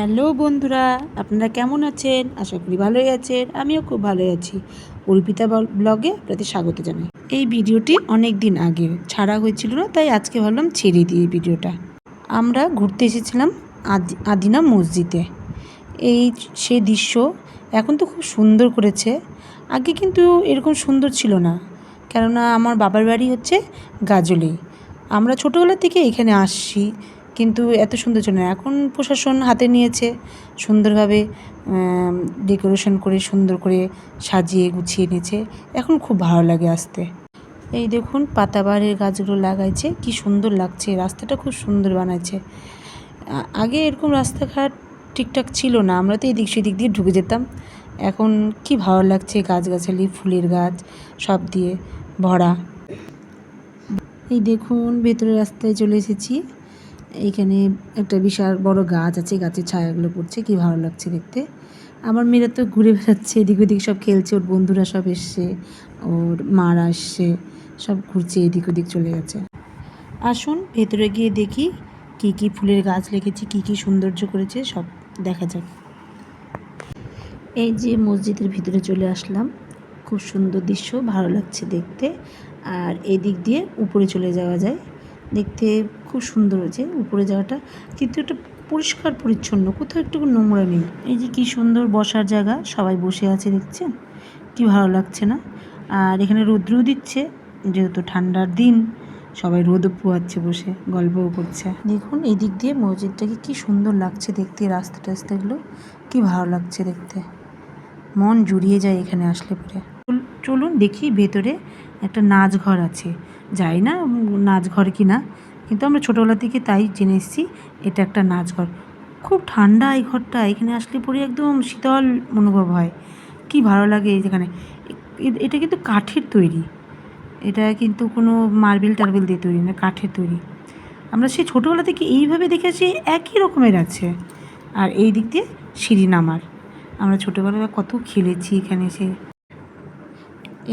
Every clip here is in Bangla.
হ্যালো বন্ধুরা, আপনারা কেমন আছেন? আশা করি ভালোই আছেন, আমিও খুব ভালোই আছি। অর্পিতা ব্লগে আপনাদের স্বাগত জানাই। এই ভিডিওটি অনেক দিন আগে ছাড়া হয়েছিল না, তাই আজকে ভাবলাম ছেড়ে দিই এই ভিডিওটা। আমরা ঘুরতে এসেছিলাম আদি আদিনা মসজিদে। এই সে দৃশ্য এখন তো খুব সুন্দর করেছে। আগে কিন্তু এরকম সুন্দর ছিল না, কেননা আমার বাবার বাড়ি হচ্ছে গাজলে। আমরা ছোটোবেলা থেকে এখানে আসছি কিন্তু এত সুন্দর ছিল না। এখন প্রশাসন হাতে নিয়েছে সুন্দরভাবে ডেকোরেশন করে, সুন্দর করে সাজিয়ে গুছিয়ে নিয়েছে। এখন খুব ভালো লাগে আসতে। এই দেখুন, পাতাবাহারের গাছগুলো লাগাইছে, কি সুন্দর লাগছে। রাস্তাটা খুব সুন্দর বানাইছে। আগে এরকম রাস্তাঘাট ঠিকঠাক ছিল না, আমরা তো এদিক সেদিক দিয়ে ঢুকে যেতাম। এখন কি ভালো লাগছে, গাছগাছালি, ফুলের গাছ, সব দিয়ে ভরা। এই দেখুন, ভেতরের রাস্তায় চলে এসেছি। এইখানে একটা বিশাল বড় গাছ আছে, গাছের ছায়াগুলো পড়ছে, কি ভালো লাগছে দেখতে। আমার মেয়েরা তো ঘুরে বেড়াচ্ছে, এদিক ওদিক সব খেলছে, ওর বন্ধুরা সব এসছে, ওর মারা আসছে, সব ঘুরছে, এদিক ওদিক চলে গেছে। আসুন, ভেতরে গিয়ে দেখি কি কি ফুলের গাছ লেগেছে কি কি সৌন্দর্য করেছে, সব দেখা যাক। এই যে মসজিদের ভিতরে চলে আসলাম, খুব সুন্দর দৃশ্য, ভালো লাগছে দেখতে। আর এদিক দিয়ে উপরে চলে যাওয়া যায়। দেখতে খুব সুন্দর হয়েছে, উপরে যাওয়াটা। কিন্তু একটা পরিষ্কার পরিচ্ছন্ন, কোথাও একটু নোংরা নেই। এই যে কি সুন্দর বসার জায়গা, সবাই বসে আছে দেখছেন? কি ভালো লাগছে না? আর এখানে রৌদ্রও দিচ্ছে, যেহেতু ঠান্ডার দিন, সবাই রোদও পোয়াচ্ছে বসে, গল্পও করছে। দেখুন এই দিক দিয়ে মসজিদটাকে কি সুন্দর লাগছে দেখতে রাস্তা টাস্তাগুলো কি ভালো লাগছে দেখতে। মন জুড়িয়ে যায় এখানে আসলে পরে। চলুন দেখি ভেতরে একটা নাচ ঘর আছে। যাই না নাচ ঘর কি না কিন্তু আমরা ছোটোবেলা থেকে তাই জেনে এসেছি, এটা একটা নাচ ঘর খুব ঠান্ডা এই ঘরটা, এখানে আসলে পরে একদম শীতল অনুভব হয়। কি ভালো লাগে এই যেখানে। এটা কিন্তু কাঠের তৈরি। এটা কিন্তু কোনো মার্বেল টার্বেল দিয়ে তৈরি না, কাঠের তৈরি। আমরা সেই ছোটোবেলা থেকে এইভাবে দেখেছি, একই রকমের আছে। আর এই দিক দিয়ে সিঁড়ি নামার। আমরা ছোটোবেলায় কত খেলেছি এখানে এসে।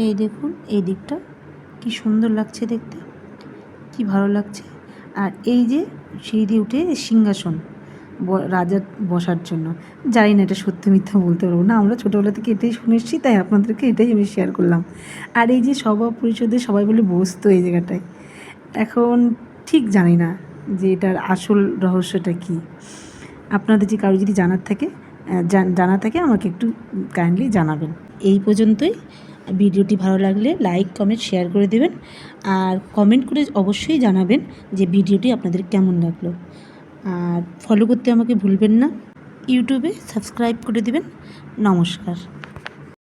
এই দেখুন, এই দিকটা কি সুন্দর লাগছে দেখতে, কি ভালো লাগছে। আর এই যে সিঁড়ি দিয়ে উঠে সিংহাসন রাজার বসার জন্য। জানি না এটা সত্যি মিথ্যা বলতে পারব না, আমরা ছোটোবেলা থেকে এটাই শুনে এসেছি, তাই আপনাদেরকে এটাই আমি শেয়ার করলাম। আর এই যে সভা পরিষদে সবাই বলে বসতো এই জায়গাটায়, এখন ঠিক জানি না যে এটার আসল রহস্যটা কী। আপনাদের যে কারও যদি জানার থাকে জানা থাকে আমাকে একটু কাইন্ডলি জানাবেন। এই পর্যন্তই। ভিডিওটি ভালো লাগলে লাইক, কমেন্ট, শেয়ার করে দেবেন। আর কমেন্ট করে অবশ্যই জানাবেন যে ভিডিওটি আপনাদের কেমন লাগল। আর ফলো করতে আমাকে ভুলবেন না। ইউটিউবে সাবস্ক্রাইব করে দেবেন। নমস্কার।